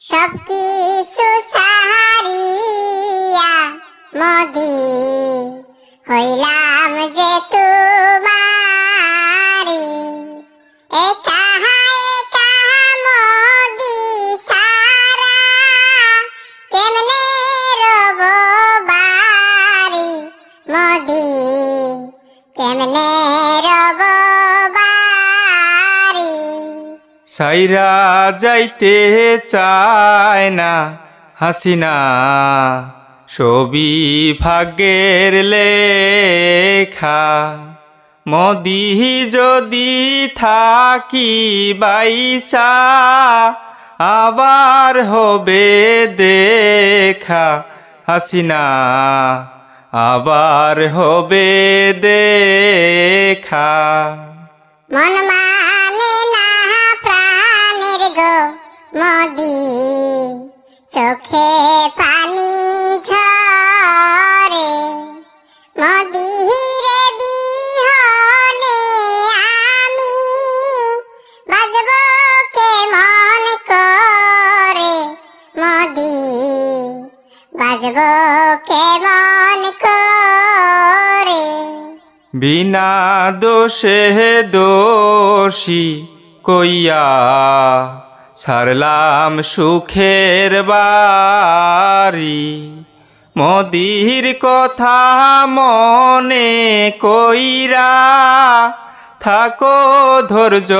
সব কিছু সাহারিয়া মোদি। হইলাম যে তোমারি। একা একা মোদি সারা। কেমনে রব বাড়ি মোদি? কেমনে সাইরা যাইতে চায় না হাসিনা। ছবি ভাগ্যের লেখা। মদি যদি থাকি বাইসা, আবার হবে দেখা। হাসিনা, আবার হবে দেখা। মন মানে প্রাণের গো মোদি। চোখে পানি ঝরে মোদি রে বিহনে আমি বাজব কে মন করে? মোদি, বাজব কে মন করে? বিনা দোষে দোষী কইয়া সারলাম সুখের বাড়ি। মদির কথা মনে কইরা থাকো ধৈর্য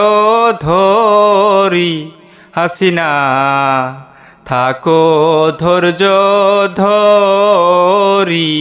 ধরি। হাসিনা থাকো ধৈর্য ধরি।